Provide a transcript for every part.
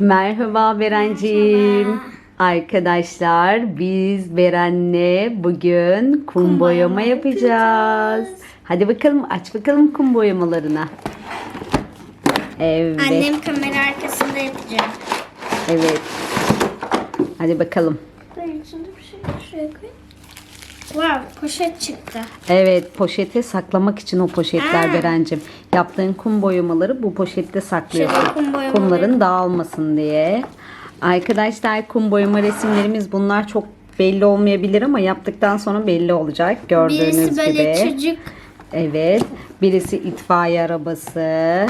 Merhaba Berencim. Arkadaşlar biz Beren'le bugün kum boyama yapacağız. Hadi bakalım aç bakalım kum boyamalarına. Evet. Annem kamera arkasında yapacak. Evet. Hadi bakalım. Ben içinde bir şey şuraya koy. Wow, poşet çıktı. Evet poşete saklamak için o poşetler Aa. Berencim. Yaptığın kum boyamaları bu poşette saklıyorsun. Şöyle kum boyamaları. Kumların dağılmasın diye. Arkadaşlar kum boyama resimlerimiz bunlar çok belli olmayabilir ama yaptıktan sonra belli olacak. Gördüğünüz Birisi böyle gibi. çocuk. Evet. Birisi itfaiye arabası.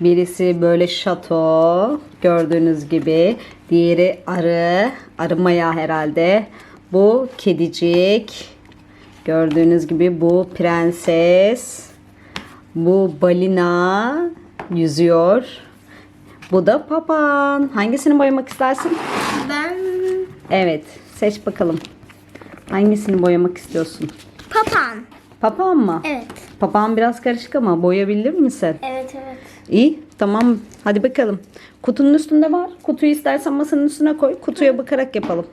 Birisi böyle şato. Gördüğünüz gibi. Diğeri arı. Arı maya herhalde. Bu kedicik. Gördüğünüz gibi bu prenses. Bu balina yüzüyor. Bu da papağan. Hangisini boyamak istersin? Ben Evet. Seç bakalım. Hangisini boyamak istiyorsun? papağan. Papağan mı? Evet. Papağan biraz karışık ama boyayabilir misin? Evet evet. İyi tamam hadi bakalım. Kutunun üstünde var. Kutuyu istersen masanın üstüne koy. Kutuya bakarak yapalım.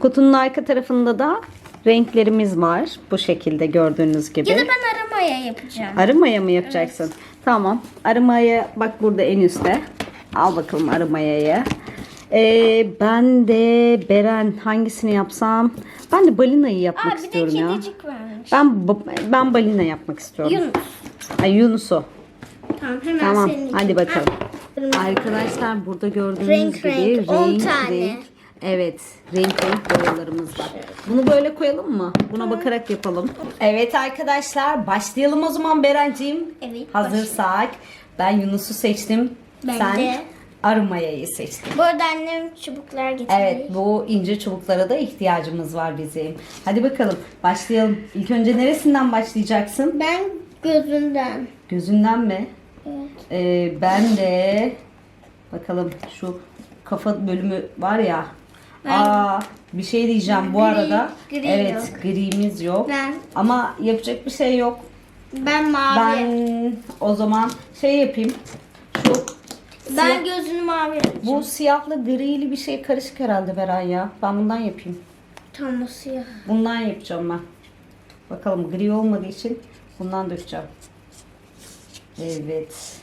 Kutunun arka tarafında da renklerimiz var. Bu şekilde gördüğünüz gibi. Ya da ben aramaya yapacağım. Arı maya mı yapacaksın? Tamam. Arı maya bak burada en üstte. Al bakalım arı mayayı. Ee, ben de Beren hangisini yapsam? Ben de balinayı yapmak Aa bir de istiyorum ya. kedicik varmış. Ben ben balina yapmak istiyorum. Yunus. Ay Yunus'u. Tamam hemen Tamam. senin için. Hadi bakalım. Ah, Arkadaşlar burada gördüğünüz Renk gibi renk, tane. renk. Evet, renk renk boyalarımız var. Bunu böyle koyalım mı? Buna bakarak yapalım. Evet arkadaşlar, başlayalım o zaman Berenciğim. Evet, Hazırsak. Ben Yunus'u seçtim. Ben Sen de. Arımaya'yı seçtin. Bu arada annem çubuklar getirdi. Evet, bu ince çubuklara da ihtiyacımız var bizim. Hadi bakalım, başlayalım. İlk önce neresinden başlayacaksın? Ben gözünden. Gözünden mi? Evet. Ee, ben de bakalım şu kafa bölümü var ya. Aa, bir şey diyeceğim bu Gri- arada. gri evet, yok. gri'miz yok. Ben Ama yapacak bir şey yok. ben mavi. Ben Ben, o zaman şey yapayım. Şu siyah- gözünü mavi yapacağım. bu siyahlı grili bir şey karışık herhalde Beren ya. Ben bundan yapayım. Tam o siyah. Bundan yapacağım ben. Bakalım gri olmadığı için bundan dökeceğim. Evet.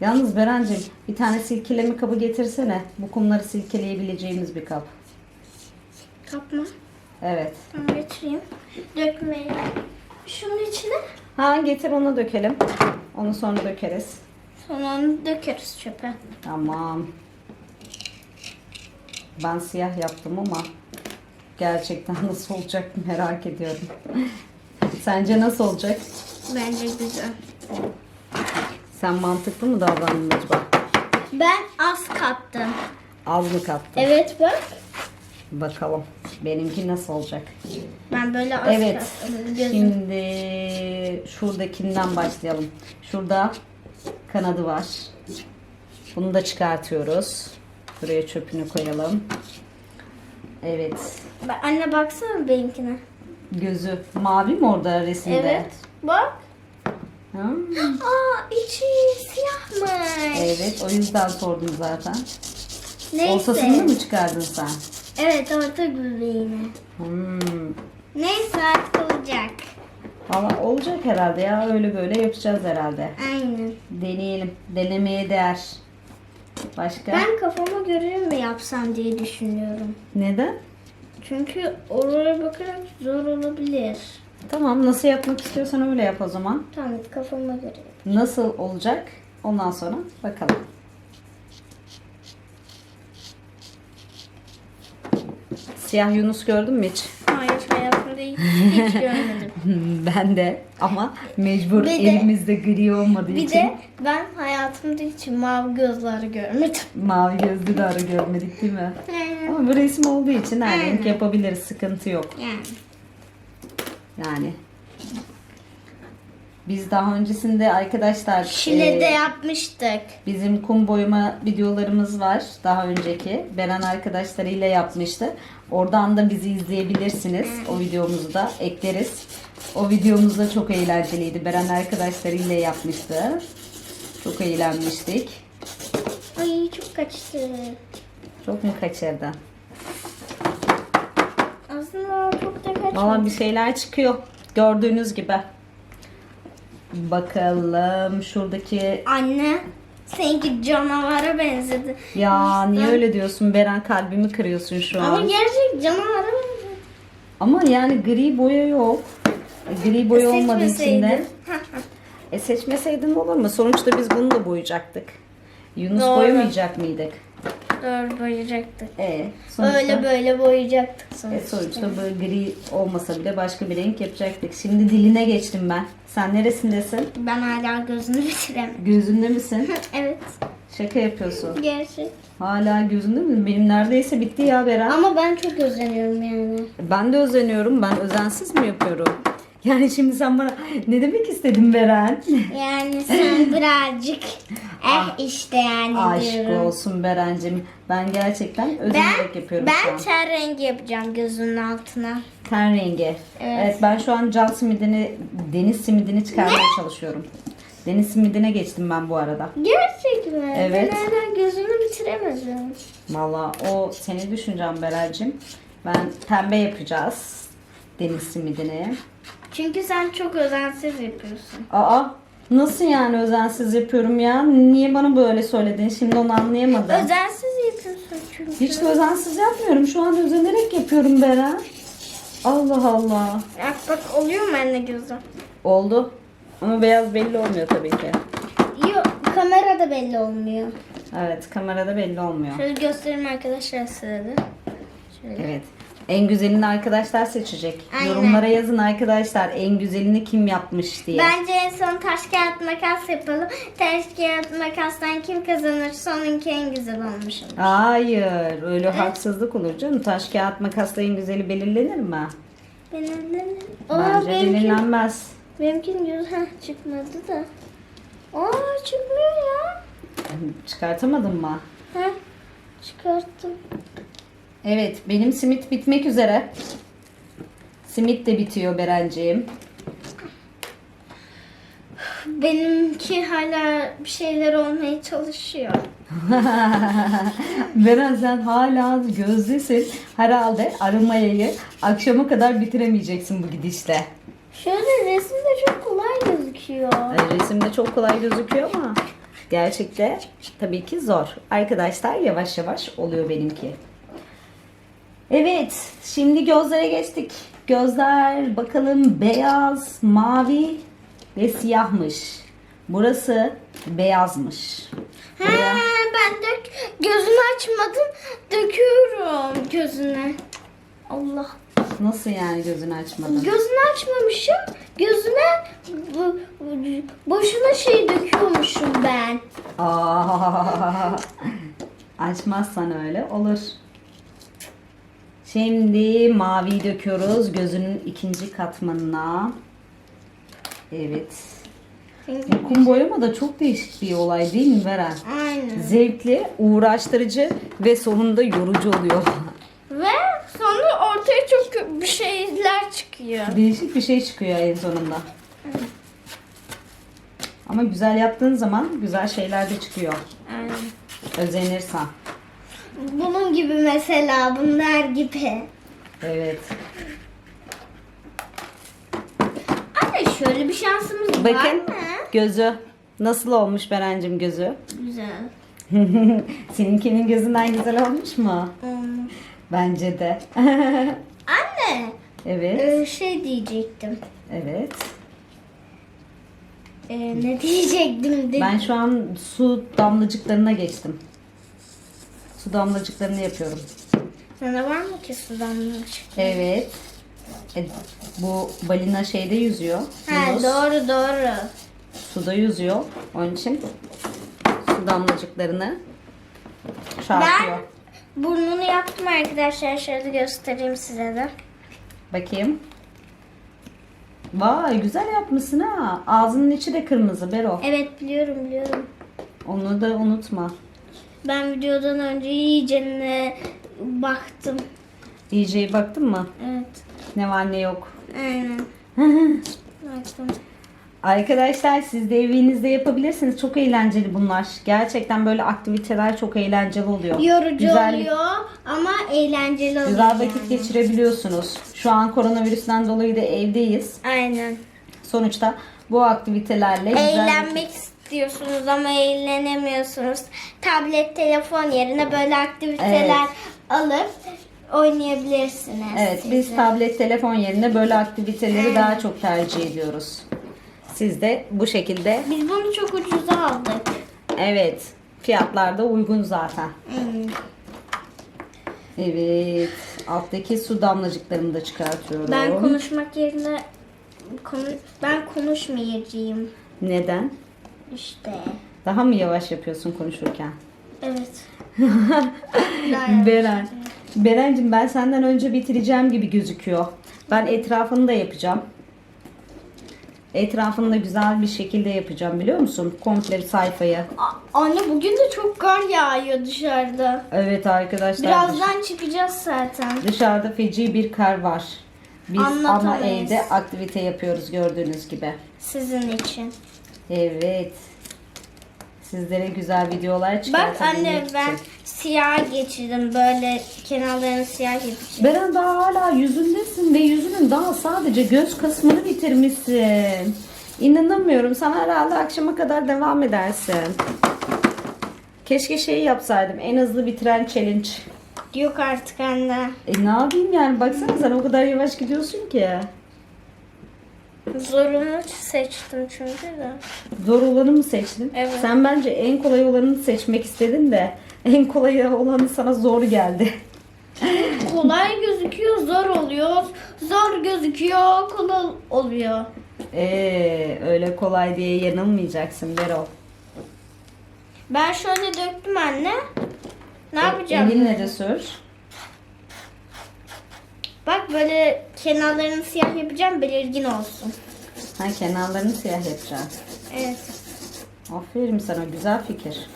Yalnız Berencim bir tane silkeleme kabı getirsene. Bu kumları silkeleyebileceğimiz bir kap. Kapma. Evet. Ben getireyim. Dökmeyi. Şunun içine. Ha getir onu dökelim. Onu sonra dökeriz. Sonra onu dökeriz çöpe. Tamam. Ben siyah yaptım ama gerçekten nasıl olacak merak ediyorum. Sence nasıl olacak? Bence güzel. Sen mantıklı mı davrandın acaba? Ben az kattım. Az mı kattın? Evet bak. Bakalım. Benimki nasıl olacak? Ben böyle az Evet. kattım. Gözüm. Şimdi şuradakinden başlayalım. Şurada kanadı var. Bunu da çıkartıyoruz. Buraya çöpünü koyalım. Evet. Anne baksana benimkine. Gözü mavi mi orada resimde? Evet. Bak. Ha? Aa içi siyahmış. Evet o yüzden sordum zaten. Neyse. Ortasını mı çıkardın sen? Evet orta göbeğine. Hmm. Neyse artık olacak. Valla olacak herhalde ya öyle böyle yapacağız herhalde. Aynen. Deneyelim. Denemeye değer. Başka? Ben kafama göre mi yapsam diye düşünüyorum. Neden? Çünkü oraya bakarak zor olabilir. Tamam nasıl yapmak istiyorsan öyle yap o zaman. Tamam kafama göre. Nasıl olacak? Ondan sonra bakalım. Siyah Yunus gördün mü hiç? Hayır hayatımda hiç, hiç görmedim. ben de ama mecbur Bir de- elimizde gri olmadığı Bir için de ben hayatımda hiç mavi gözleri görmedim. mavi gözlü de arı görmedik değil mi? Ama bu resim olduğu için her renk Aynen. yapabiliriz. Sıkıntı yok. Yani. Yani. Biz daha öncesinde arkadaşlar Şile'de e, yapmıştık. Bizim kum boyama videolarımız var daha önceki. Beren arkadaşlarıyla yapmıştı. Oradan da bizi izleyebilirsiniz. O videomuzu da ekleriz. O videomuz da çok eğlenceliydi. Beren arkadaşlarıyla yapmıştı. Çok eğlenmiştik. Ay çok kaçtı. Çok mu kaçırdın? Aslında çok da. Valla bir şeyler çıkıyor. Gördüğünüz gibi. Bakalım şuradaki Anne seninki canavara benzedi. ya niye öyle diyorsun Beren kalbimi kırıyorsun şu Ama an. gerçek canavara benzedi. Ama yani gri boya yok. E, Gri boya olmadığı için de. E seçmeseydin olur mu? Sonuçta biz bunu da boyayacaktık. Yunus Doğru. boyamayacak mıydık? Doğru boyayacaktık. E sonuçta, Öyle böyle boyayacaktık sonuçta. sonuçta böyle gri olmasa bile başka bir renk yapacaktık. Şimdi diline geçtim ben. Sen neresindesin? Ben hala gözünü bitiremedim. Gözünde misin? evet. Şaka yapıyorsun. Gerçek. Hala gözünde mi? Benim neredeyse bitti ya Beren. Ama ben çok özeniyorum yani. Ben de özeniyorum. Ben özensiz mi yapıyorum? Yani şimdi sen bana ne demek istedin Beren? Yani sen birazcık eh işte yani Aşk diyorum. olsun Berencim. Ben gerçekten özenerek Ben, yapıyorum şu ben an. ten rengi yapacağım gözünün altına. Ten rengi. Evet. ben şu an can simidini, deniz simidini çıkarmaya çalışıyorum. Deniz simidine geçtim ben bu arada. Gerçek mi? Evet. Ben hala gözünü bitiremedim. Valla o seni düşüneceğim Berencim. Ben pembe yapacağız. Deniz simidini. Çünkü sen çok özensiz yapıyorsun. Aa nasıl yani özensiz yapıyorum ya? Niye bana böyle söyledin? Şimdi onu anlayamadım. Özensiz yapıyorsun çünkü. Hiç de özensiz yapmıyorum. Şu an özenerek yapıyorum Beren. Allah Allah. Bak bak oluyor mu anne gözü? Oldu. Ama beyaz belli olmuyor tabii ki. Yok kamerada belli olmuyor. Evet kamerada belli olmuyor. Şöyle göstereyim arkadaşlar size de. Şöyle. Evet. En güzelini arkadaşlar seçecek. Aynen. Yorumlara yazın arkadaşlar en güzelini kim yapmış diye. Bence en son taş kağıt makas yapalım. Taş kağıt makastan kim kazanırsa onunki en güzel olmuş olur. Hayır öyle haksızlık olur canım. Taş kağıt makasla en güzeli belirlenir mi? Aa, Bence benimki, belirlenmez. benimkinin gözü heh, çıkmadı da. Aa çıkmıyor ya. Çıkartamadın mı? Heh, çıkarttım. Evet benim simit bitmek üzere. Simit de bitiyor Berenciğim. Benimki hala bir şeyler olmaya çalışıyor. Beren sen hala gözdesin. Herhalde aramayayı akşama kadar bitiremeyeceksin bu gidişle. Şöyle resimde çok kolay gözüküyor. Resimde çok kolay gözüküyor ama gerçekte tabii ki zor. Arkadaşlar yavaş yavaş oluyor benimki. Evet, şimdi gözlere geçtik. Gözler bakalım beyaz, mavi ve siyahmış. Burası beyazmış. Ha, ben dök gözünü açmadım. Döküyorum gözüne. Allah. Nasıl yani gözünü açmadın? Gözünü açmamışım. Gözüne boşuna şey döküyormuşum ben. Aa, açmazsan öyle olur. Şimdi mavi döküyoruz gözünün ikinci katmanına. Evet. Bu kum boyama da çok değişik bir olay değil mi Beren? Aynen. Zevkli, uğraştırıcı ve sonunda yorucu oluyor. Ve sonra ortaya çok bir şeyler çıkıyor. değişik bir şey çıkıyor en sonunda. Ama güzel yaptığın zaman güzel şeyler de çıkıyor. Aynen. Özenirsen. Bunun gibi mesela bunlar gibi. Evet. Anne şöyle bir şansımız var Bakın mı? gözü. Nasıl olmuş Berencim gözü? Güzel. Seninkinin gözünden güzel olmuş mu? Olmuş. Bence de. Anne evet. e, şey diyecektim. Evet. E, ne diyecektim. Ben şu an su damlacıklarına geçtim. Su damlacıklarını yapıyorum. Sana var mı ki sudanmış? Evet. E, bu balina şeyde yüzüyor. Yunus doğru doğru. Suda yüzüyor. Onun için su damlacıklarını çarpıyor. Ben burnunu yaptım arkadaşlar. Şöyle göstereyim size de. Bakayım. Vay güzel yapmışsın ha. Ağzının içi de kırmızı Bero. Evet biliyorum biliyorum. Onu da unutma. Ben videodan önce iyice ne baktım. İyice baktın mı? Evet. Ne var ne yok. Aynen. Baktım. Arkadaşlar siz de evinizde yapabilirsiniz. Çok eğlenceli bunlar. Gerçekten böyle aktiviteler çok eğlenceli oluyor. Yorucu Güzel- oluyor ama eğlenceli oluyor. Güzel vakit yani. geçirebiliyorsunuz. Şu an koronavirüsten dolayı da evdeyiz. Aynen. Sonuçta bu aktivitelerle güzel Eğlenmek istiyorsunuz ama eğlenemiyorsunuz. Tablet, telefon yerine böyle aktiviteler alıp oynayabilirsiniz. Evet biz siz de. tablet telefon yerine böyle aktiviteleri daha çok tercih ediyoruz. Siz de bu şekilde Biz bunu çok ucuza aldık. evet fiyatlar da uygun zaten. Hmm. Evet alttaki su damlacıklarını da çıkartıyorum. Ben konuşmak yerine konu, ben konuşmayacağım. Neden? İşte. Daha mı yavaş yapıyorsun konuşurken? Evet. Beren. Berencim ben senden önce bitireceğim gibi gözüküyor. Ben etrafını da yapacağım. Etrafını da güzel bir şekilde yapacağım biliyor musun? Komple bir sayfayı. A- Anne bugün de çok kar yağıyor dışarıda. Evet arkadaşlar. Birazdan çıkacağız zaten. Dışarıda feci bir kar var. Biz ama Anlatamayız. evde aktivite yapıyoruz gördüğünüz gibi. Sizin için. Evet. Sizlere güzel videolar Bak çıkartabilmek anne için. ben siyah geçirdim. Böyle kenarlarını siyah geçirdim. Beren daha hala yüzündesin ve yüzünün daha sadece göz kısmını bitirmişsin. İnanamıyorum. Sen herhalde akşama kadar devam edersin. Keşke şeyi yapsaydım. En hızlı bitiren challenge. Yok artık anne. E ne yapayım yani? Baksana sen o kadar yavaş gidiyorsun ki. Zorunu seçtim çünkü de. Zor olanı mı seçtin? Evet. Sen bence en kolay olanı seçmek istedin de en kolay olanı sana zor geldi. Kolay gözüküyor, zor oluyor. Zor gözüküyor, kolay oluyor. Ee, öyle kolay diye yanılmayacaksın Berol. Ben şöyle döktüm anne. Ne yapacağım? Elinle de sür. Bak böyle kenarlarını siyah yapacağım belirgin olsun. Ha kenarlarını siyah yapacağız. Evet. Aferin sana güzel fikir.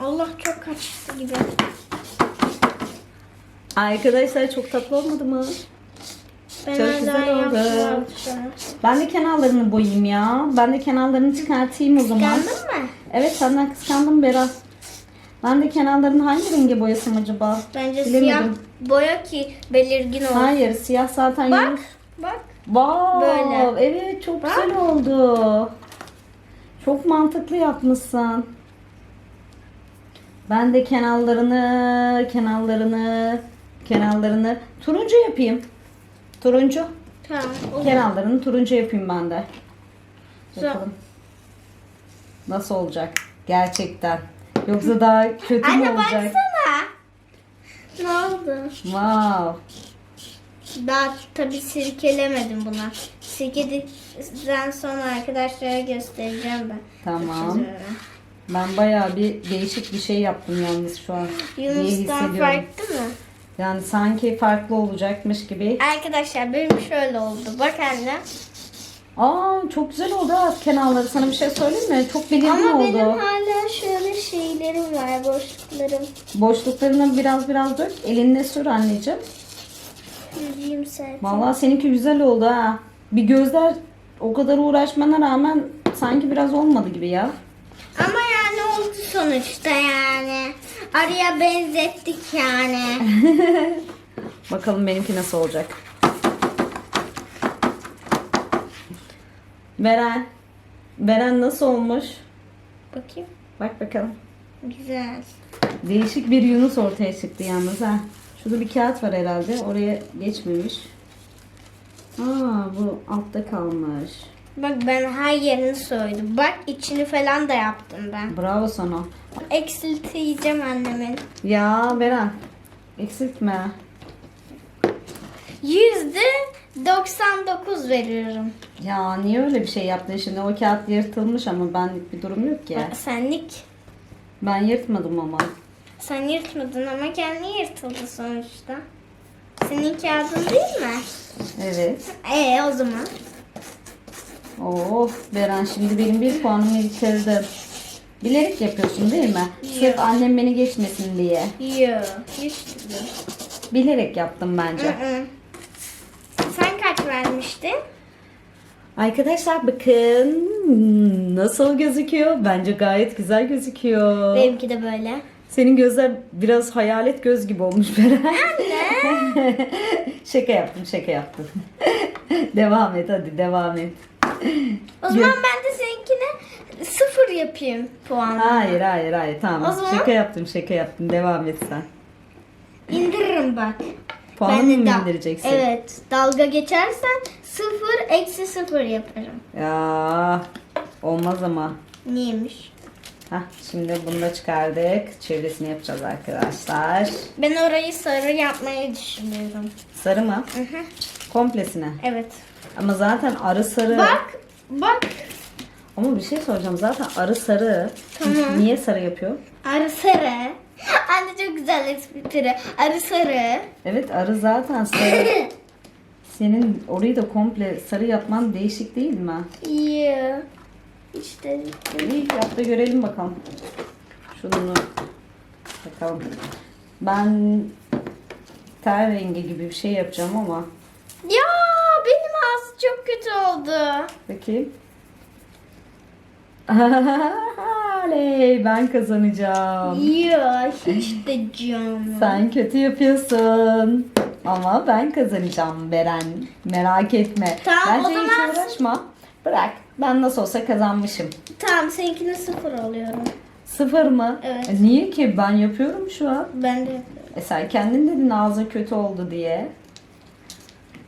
Allah çok kaçtı gibi. Arkadaşlar çok tatlı olmadı mı? Ben Çok güzel oldu. Ben de kenarlarını boyayayım ya. Ben de kenarlarını çıkartayım o zaman. Kıskandın mı? Evet senden kıskandım Berat. Ben de kenarlarını hangi renge boyasam acaba? Bence Bilemedim. siyah boya ki belirgin olsun. Hayır siyah zaten Bak, yunus. bak. Wow, Böyle. Evet çok Bak. güzel oldu. Çok mantıklı yapmışsın. Ben de kenarlarını, kenarlarını, kenarlarını turuncu yapayım. Turuncu. Tamam. olur. Kenarlarını turuncu yapayım ben de. Güzel. Bakalım. Nasıl olacak? Gerçekten. Yoksa daha kötü mü Anne olacak? baksana. Ne oldu? Wow. Daha tabii sirkelemedim buna. Sirkedikten sonra arkadaşlara göstereceğim ben. Tamam. Ben bayağı bir değişik bir şey yaptım yalnız şu an. diye Yunus'tan hissediyorum. farklı mı? Yani sanki farklı olacakmış gibi. Arkadaşlar benim şöyle oldu. Bak anne. Aa çok güzel oldu ha kenarları. Sana bir şey söyleyeyim mi? Çok belirgin Ama oldu. benim hala şöyle şeylerim var. Boşluklarım. Boşluklarını biraz biraz dök. Elinle sür anneciğim. Yüzeyim zaten. Vallahi seninki güzel oldu ha. Bir gözler o kadar uğraşmana rağmen sanki biraz olmadı gibi ya. Ama yani oldu sonuçta yani. Araya benzettik yani. Bakalım benimki nasıl olacak. Beren. Beren nasıl olmuş? Bakayım. Bak bakalım. Güzel. Değişik bir Yunus ortaya çıktı yalnız ha. Şurada bir kağıt var herhalde. Oraya geçmemiş. Aa bu altta kalmış. Bak ben her yerini soydum. Bak içini falan da yaptım ben. Bravo sana. Eksilteceğim annemin. Ya Beren. Eksiltme. Yüzde 99 veriyorum. Ya niye öyle bir şey yaptın şimdi? O kağıt yırtılmış ama benlik bir durum yok ki. Senlik. Ben yırtmadım ama. Sen yırtmadın ama kendi yırtıldı sonuçta. Senin kağıdın değil mi? Evet. Ee o zaman. Oh Beren şimdi benim bir puanımı yitirdin. Bilerek yapıyorsun değil mi? Sırf Yok. annem beni geçmesin diye. Yok. Bilerek yaptım bence. Hı hı. Vermiştin? Arkadaşlar bakın nasıl gözüküyor? Bence gayet güzel gözüküyor. Benimki de böyle. Senin gözler biraz hayalet göz gibi olmuş Beren. şaka yaptım, şaka yaptım. devam et hadi devam et. O zaman ben de seninkine sıfır yapayım puan. Hayır, hayır, hayır. Tamam. O zaman- Şaka yaptım, şaka yaptım. Devam et sen. İndiririm bak. De mı da- indireceksin? Evet. Dalga geçersen sıfır eksi sıfır yaparım. Ya olmaz ama. Niyeymiş? Hah, şimdi bunu da çıkardık. Çevresini yapacağız arkadaşlar. Ben orayı sarı yapmayı düşünüyorum. Sarı mı? Hı hı. Komplesine. Evet. Ama zaten arı sarı. Bak. Bak. Ama bir şey soracağım. Zaten arı sarı. Tamam. Niye sarı yapıyor? Arı sarı. Anne çok güzel espri. Arı sarı. Evet arı zaten sarı. Senin orayı da komple sarı yapman değişik değil mi? İyi. İşte. İyi yap da görelim bakalım. Şunu bakalım. Ben ter rengi gibi bir şey yapacağım ama Ya benim ağzı çok kötü oldu. bakayım. Oley ben kazanacağım. Ya hiç de canım. Sen kötü yapıyorsun. Ama ben kazanacağım Beren. Merak etme. Tamam, o Bence hiç zaman- uğraşma. Bırak. Ben nasıl olsa kazanmışım. Tamam seninkine sıfır alıyorum. Sıfır mı? Evet. E, niye ki? Ben yapıyorum şu an. Ben de yapıyorum. E sen kendin dedin ağzı kötü oldu diye.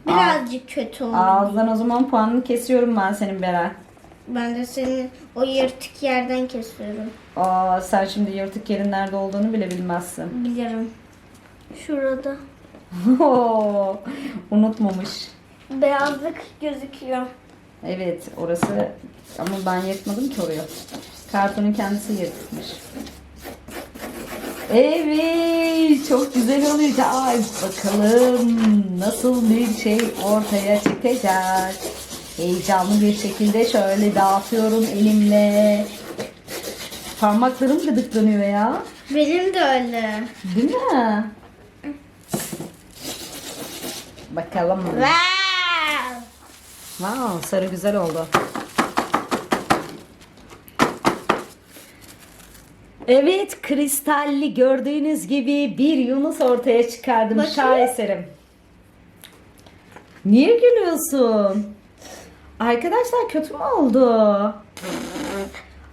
Birazcık kötü oldu. Ağızdan o zaman puanını kesiyorum ben senin Beren. Ben de senin o yırtık yerden kesiyorum. Aa, sen şimdi yırtık yerin nerede olduğunu bile bilmezsin. Bilirim. Şurada. Unutmamış. Beyazlık gözüküyor. Evet orası ama ben yırtmadım ki oraya. Kartonun kendisi yırtmış. Evet çok güzel olacak. Ay, bakalım nasıl bir şey ortaya çıkacak. Heyecanlı bir şekilde şöyle dağıtıyorum elimle. Parmaklarım gıdıklanıyor ya. Benim de öyle. Değil mi? Bakalım. Wow. Wow, sarı güzel oldu. Evet, kristalli gördüğünüz gibi bir Yunus ortaya çıkardım. Bakayım. Şaheserim. Niye gülüyorsun? Arkadaşlar kötü mü oldu?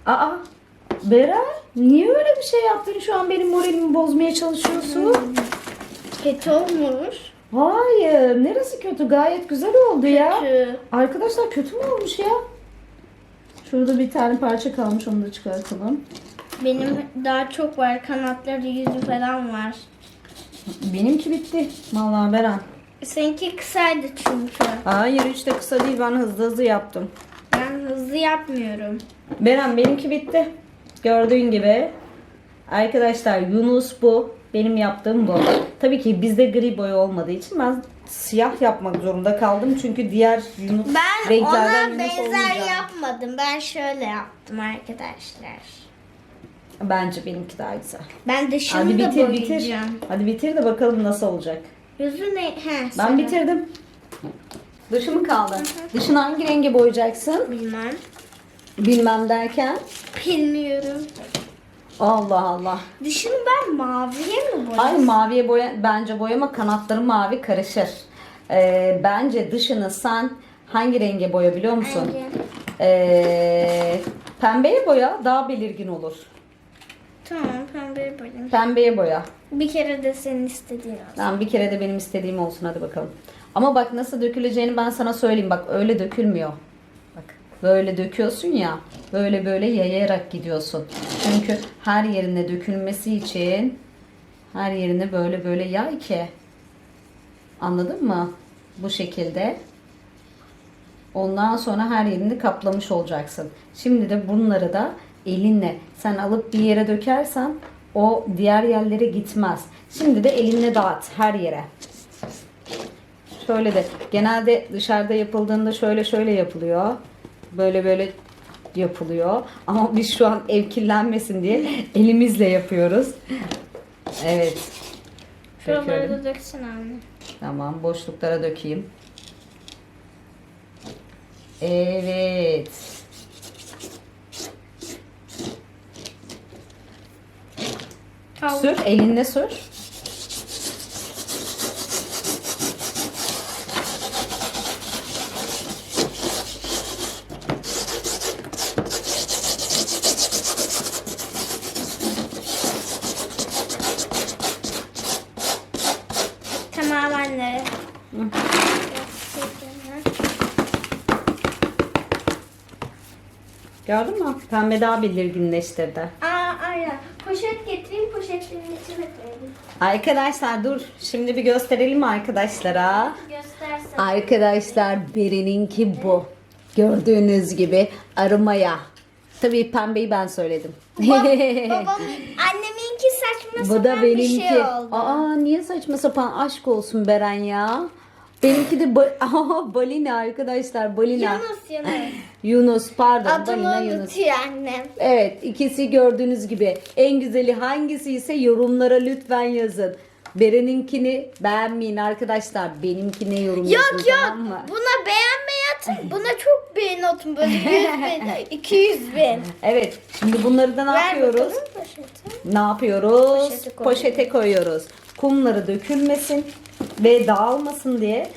Aa, Beren niye öyle bir şey yaptın? Şu an benim moralimi bozmaya çalışıyorsun. Kötü olmuş. Hayır, neresi kötü? Gayet güzel oldu ya. Kötü. Arkadaşlar kötü mü olmuş ya? Şurada bir tane parça kalmış onu da çıkartalım. Benim daha çok var. Kanatları yüzü falan var. Benimki bitti. Vallahi Beren. Seninki kısaydı çünkü. Hayır hiç de kısa değil ben hızlı hızlı yaptım. Ben hızlı yapmıyorum. Beren benimki bitti. Gördüğün gibi. Arkadaşlar Yunus bu. Benim yaptığım bu. Tabii ki bizde gri boya olmadığı için ben siyah yapmak zorunda kaldım. Çünkü diğer Yunus Ben renklerden ona Yunus benzer olmayacak. yapmadım. Ben şöyle yaptım arkadaşlar. Bence benimki daha güzel. Ben dışını Hadi da bitir bitir. boyayacağım. Hadi bitir de bakalım nasıl olacak. Yüzü ne? He, Ben sarı. bitirdim. Dışı mı kaldı? Dışını hangi renge boyayacaksın? Bilmem. Bilmem derken. Bilmiyorum. Allah Allah. Dışını ben maviye mi boyayayım? Ay maviye boya bence boyama kanatları mavi karışır. Ee, bence dışını sen hangi renge boya biliyor musun? Hangi? Ee, pembeye boya daha belirgin olur. Tamam pembeye boyayayım. Pembeye boya. Bir kere de senin istediğin olsun. Tamam bir kere de benim istediğim olsun hadi bakalım. Ama bak nasıl döküleceğini ben sana söyleyeyim. Bak öyle dökülmüyor. Bak böyle döküyorsun ya. Böyle böyle yayarak gidiyorsun. Çünkü her yerine dökülmesi için her yerine böyle böyle yay ki. Anladın mı? Bu şekilde. Ondan sonra her yerini kaplamış olacaksın. Şimdi de bunları da elinle sen alıp bir yere dökersen o diğer yerlere gitmez. Şimdi de elinle dağıt her yere. Şöyle de genelde dışarıda yapıldığında şöyle şöyle yapılıyor. Böyle böyle yapılıyor. Ama biz şu an ev kirlenmesin diye elimizle yapıyoruz. Evet. Şuraları da döksün anne. Tamam boşluklara dökeyim. Evet. Sür, elinle sür. Tamam anne. Gördün mü? Pembe daha belirginleştirdi. Aa aynen. Poşet getireyim poşetlerin içine koyayım. Arkadaşlar dur. Şimdi bir gösterelim mi arkadaşlara? Göstersen. Arkadaşlar Beri'ninki bu. Gördüğünüz gibi arımaya. Tabii pembeyi ben söyledim. Babam anneminki saçma bu da sapan bir benimki. şey oldu. Aa niye saçma sapan aşk olsun Beren ya. Benimki de ba- balina arkadaşlar balina. Yunus Yunus. Yunus pardon Adını balina Yunus. unutuyor annem. Evet ikisi gördüğünüz gibi en güzeli hangisi ise yorumlara lütfen yazın. Beren'inkini beğenmeyin arkadaşlar. Benimkine yorum Yok yazın yok. tamam mı? Buna beğenmeyi atın. Buna çok beğeni atın. Böyle 100 bin, 200 bin. Evet şimdi bunları da ne yapıyoruz? bakalım poşeti. Ne yapıyoruz? Poşete koyuyoruz. Poşete koyuyoruz. Kumları dökülmesin ve dağılmasın diye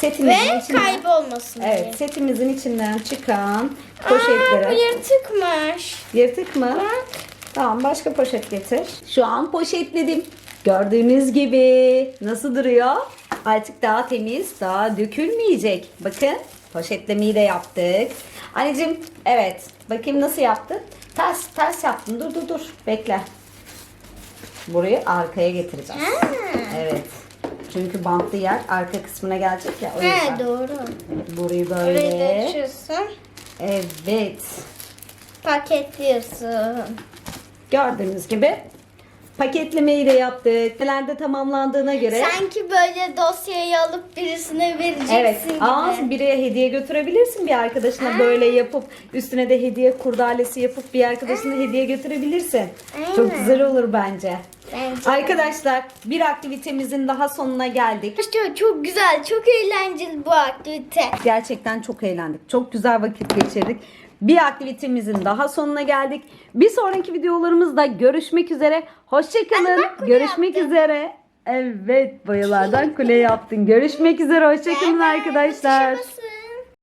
setimizin Ve içinden kaybolmasın diye. Evet, setimizin içinden çıkan Aa, poşetlere. bu yırtıkmış. Yırtık mı? Bak. Tamam başka poşet getir. Şu an poşetledim. Gördüğünüz gibi nasıl duruyor? Artık daha temiz, daha dökülmeyecek. Bakın poşetlemeyi de yaptık. Anneciğim evet bakayım nasıl yaptın? Ters ters yaptın. Dur dur dur bekle. Burayı arkaya getireceğiz. Ha. Evet. Çünkü bantlı yer arka kısmına gelecek ya o He yüzden. doğru. Burayı Burayı da böyle. açıyorsun. Evet. Paketliyorsun. Gördüğünüz gibi paketlemeyi de yaptık. Neler de tamamlandığına göre. Sanki böyle dosyayı alıp birisine vereceksin Evet. gibi. Aa, biriye hediye götürebilirsin bir arkadaşına böyle yapıp üstüne de hediye kurdalesi yapıp bir arkadaşına hediye götürebilirsin. Çok güzel olur bence. Bence. Arkadaşlar bir aktivitemizin daha sonuna geldik. İşte çok güzel, çok eğlenceli bu aktivite. Gerçekten çok eğlendik. Çok güzel vakit geçirdik. Bir aktivitemizin daha sonuna geldik. Bir sonraki videolarımızda görüşmek üzere. Hoşçakalın. Görüşmek yaptım. üzere. Evet boyalardan kule yaptın. Görüşmek üzere. Hoşçakalın arkadaşlar.